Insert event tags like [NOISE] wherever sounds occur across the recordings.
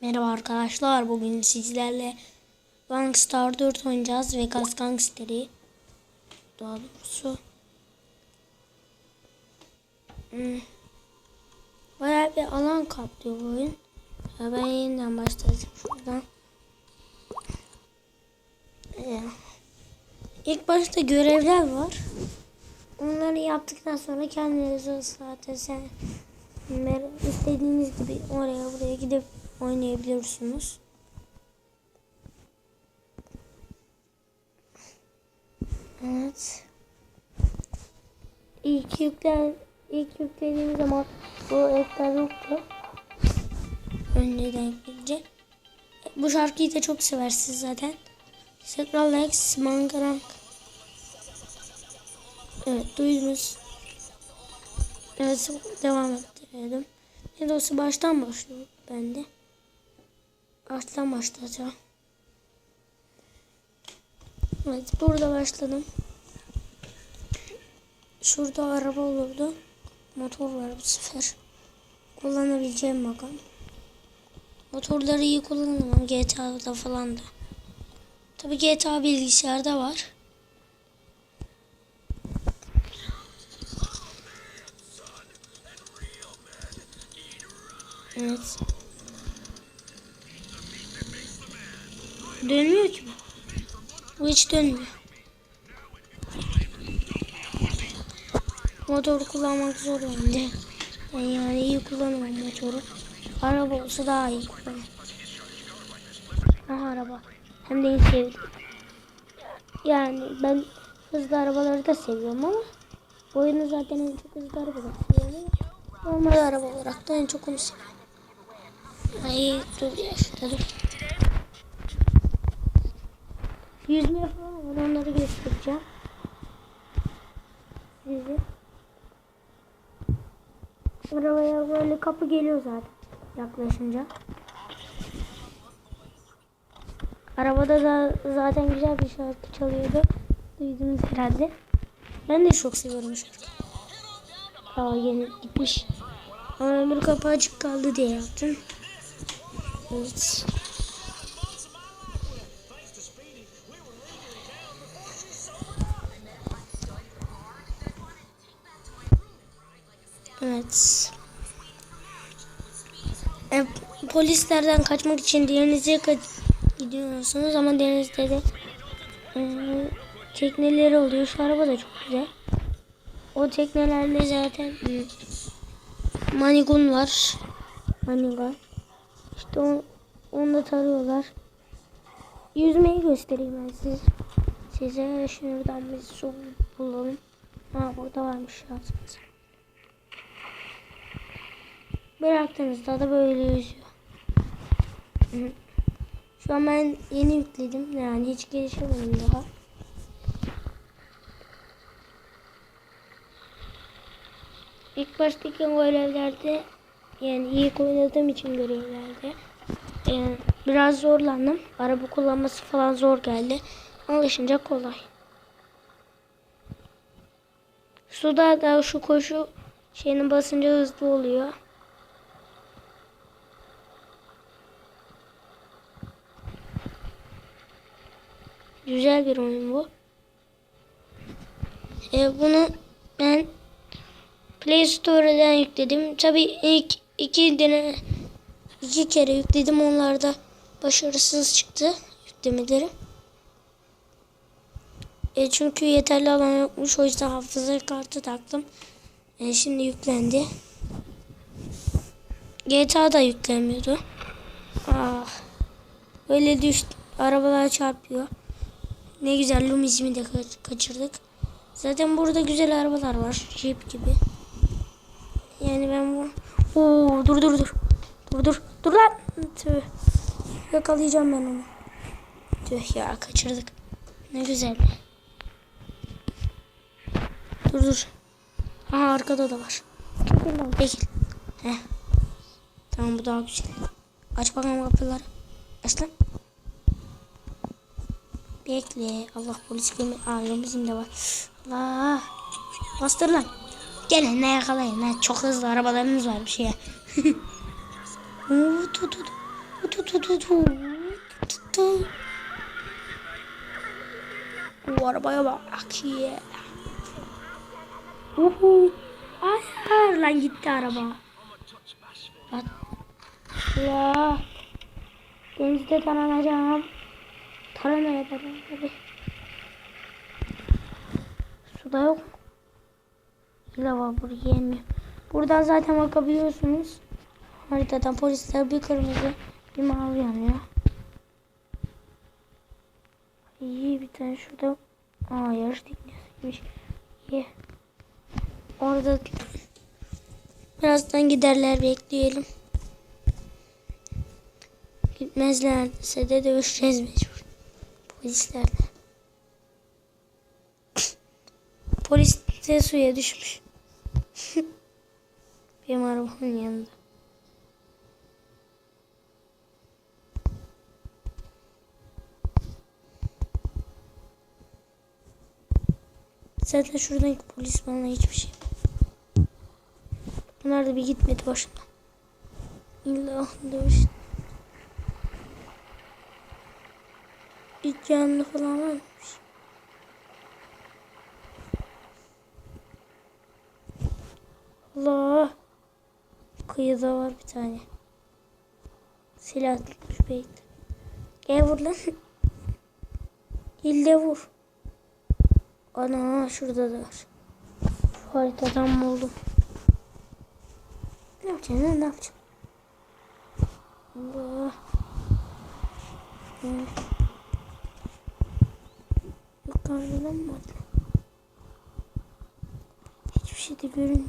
Merhaba arkadaşlar. Bugün sizlerle Gangstar 4 oynayacağız. Vegas Gangster'i. Daha doğrusu. Hmm. Bayağı bir alan kaplıyor bu oyun. Ya ben yeniden başlayacağım şuradan. Ee, İlk başta görevler var. Onları yaptıktan sonra kendiniz zaten sen istediğiniz gibi oraya buraya gidip oynayabiliyorsunuz. Evet. İlk yüklen ilk yüklediğim zaman bu ekler yoktu. Önceden gelince. Bu şarkıyı da çok seversiniz zaten. Central Lex Mangarank. Evet duydunuz. Evet devam ettirelim. Ne de olsa baştan başlıyor bende. Baştan başlayacağım. Evet burada başladım. Şurada araba olurdu. Motor var bu sefer. Kullanabileceğim bakalım. Motorları iyi kullanamam GTA'da falan da. Tabi GTA bilgisayarda var. Evet. Dönmüyor ki bu. Bu hiç dönmüyor. Motoru kullanmak zor bence. Ben yani iyi kullanamam motoru. Araba olsa daha iyi kullanırım. Aha araba. Hem de iyi sevdim. Yani ben hızlı arabaları da seviyorum ama bu oyunu zaten en çok hızlı arabalar seviyorum. Normal araba olarak da en çok onu seviyorum. Ay dur ya şurada dur. Yüzme falan var onları göstereceğim. Size. Arabaya böyle kapı geliyor zaten yaklaşınca. Arabada da zaten güzel bir şarkı çalıyordu. Duydunuz herhalde. Ben de çok seviyorum şarkı. Aa yeni gitmiş. Ama ömür kapı açık kaldı diye yaptım. Evet. Evet. E, polislerden kaçmak için denize gidiyorsunuz ama denizde de e, tekneleri oluyor. Şu araba da çok güzel. O teknelerle zaten e, manigun var. Manigun. İşte on, onu da tarıyorlar. Yüzmeyi göstereyim ben size. Size şuradan bir su bulalım. Ha burada varmış yazması. Bıraktığınızda da böyle yüzüyor. Şu an ben yeni yükledim. Yani hiç gelişemedim daha. İlk baştaki görevlerde yani iyi oynadığım için görevlerde e, biraz zorlandım. Araba kullanması falan zor geldi. Alışınca kolay. Suda da şu koşu şeyini basınca hızlı oluyor. Güzel bir oyun bu. E, bunu ben Play Store'dan yükledim. Tabi ilk iki dene iki kere yükledim. Onlar da başarısız çıktı yüklemeleri. E, çünkü yeterli alan yokmuş. O yüzden hafıza kartı taktım. E, şimdi yüklendi. GTA da yüklemiyordu. Ah. Öyle düştü. Arabalar çarpıyor. Ne güzel Lumizmi de ka- kaçırdık. Zaten burada güzel arabalar var. Jeep gibi. Yani ben bu... Oo, dur dur dur. Dur dur. Dur lan. Tüh. Yakalayacağım ben onu. Tüh ya kaçırdık. Ne güzel. Dur dur. Aha arkada da var. Çekil. Heh. Tamam bu daha güzel. Aç bakalım kapıları. Aç lan. Bekle. Allah polis gelme. Aa bizim de var. Allah. Bastır lan. Gelin ne yakalayın. Ne çok hızlı arabalarımız var bir şeye. Bu arabaya bak ya. Uhu. Hayır lan gitti araba. Bak. Ya. Denizde taranacağım. Taranaya taranaya. Suda yok mu? Lavabo yemiyor. Buradan zaten bakabiliyorsunuz. Haritadan polisler bir kırmızı bir mavi yanıyor. İyi bir tane şurada. Aa yarış teknesiymiş. İyi. Orada birazdan giderler bekleyelim. Gitmezlerse de dövüşeceğiz mecbur. Polislerle. Polis de suya düşmüş. [LAUGHS] Benim arabanın yanında. Zaten şuradaki polis bana hiçbir şey. Bunlar da bir gitmedi başımdan. İlla dövüş. Canlı falan varmış. Allah. Kıyıda var bir tane. Silah tutmuş bekle. Gel vur lan. [LAUGHS] İlle vur. Ana şurada da var. Şu haritadan buldum. Ne yapacağım ne yapacağım? Allah. Evet. Var? Hiçbir şey de görünmüyor.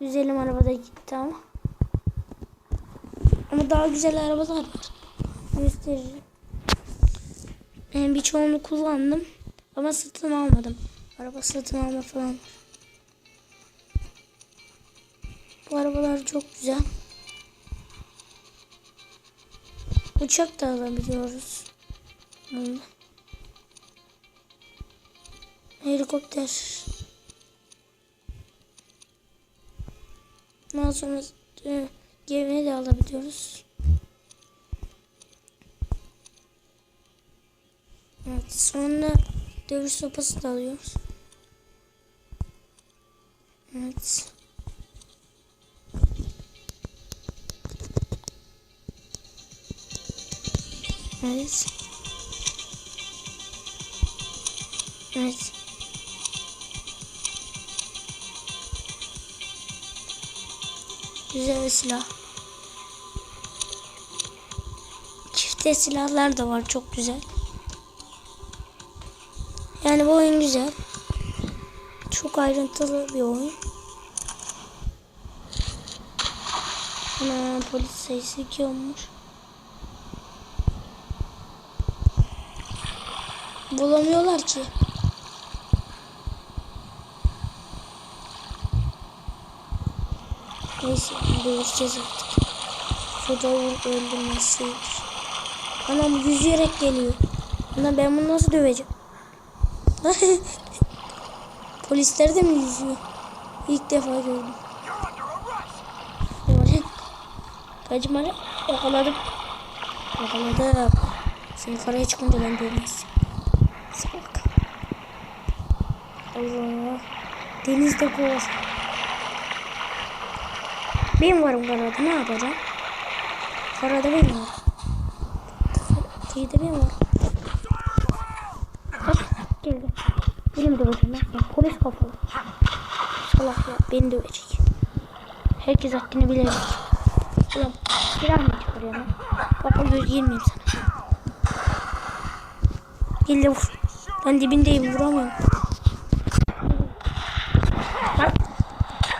Güzelim arabada gitti ama. Ama daha güzel arabalar var. Gösteririm. Ben birçoğunu kullandım. Ama satın almadım. Araba satın alma falan. Bu arabalar çok güzel. Uçak da alabiliyoruz. Helikopter. Daha sonra e, gemiye de alabiliyoruz. Evet, sonra dövüş sopası da alıyoruz. Evet. Evet. Evet. Güzel silah. Çifte silahlar da var çok güzel. Yani bu oyun güzel. Çok ayrıntılı bir oyun. Ana polis sayısı 2 olmuş. Bulamıyorlar ki. Neyse dövüşeceğiz artık. Şurada öldürmesiymiş. Anam yüzerek geliyor. Ana ben bunu nasıl döveceğim? [LAUGHS] Polisler de mi yüzüyor? İlk defa gördüm. Kaçma lan. Yakaladım. Yakaladım. Seni karaya çıkınca ben dövmezsin. Salak. Allah. Denizde kovasın. Ben varım karada ne yapacağım? Karada ben varım. Kıyıda ben varım. Bak geldi. Benim döveceğim ben. polis kafalı. Salak ya beni dövecek. Herkes haddini bilecek. Ulan silah mı çıkarıyor lan? Bak o göz girmeyeyim sana. Gel de. Ben dibindeyim vuramıyorum.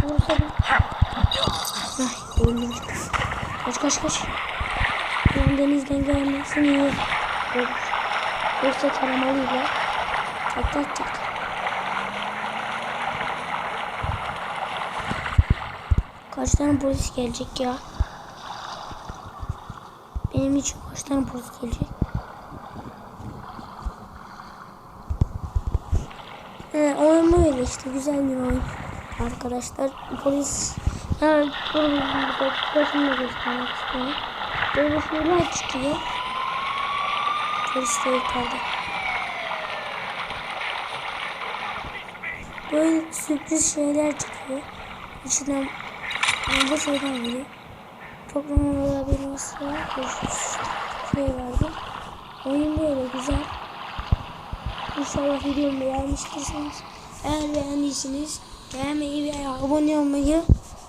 Vursa. Ay öldüm. Kaç kaç kaç. Ulan denizden gelmesin iyi. Olur. Yoksa taramalıyla. Tak tak tak. Kaç tane polis gelecek ya? Benim için kaç tane polis gelecek? He, oyun böyle işte güzel bir oyun. Arkadaşlar polis Evet, dur başımda göstermek istiyorum. Böyle şeyler çıkıyor. Polis de yukarıda. Böyle sürpriz şeyler çıkıyor. İçinden bu şeyden geliyor. Programın olabilmesi şey vardı. Oyun böyle güzel. İnşallah videomu beğenmiştirsiniz. Eğer beğendiyseniz beğenmeyi veya abone olmayı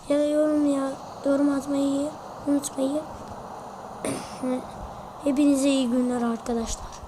ya da yorum ya yorum atmayı unutmayın. [CLEARS THROAT] Hepinize iyi günler arkadaşlar.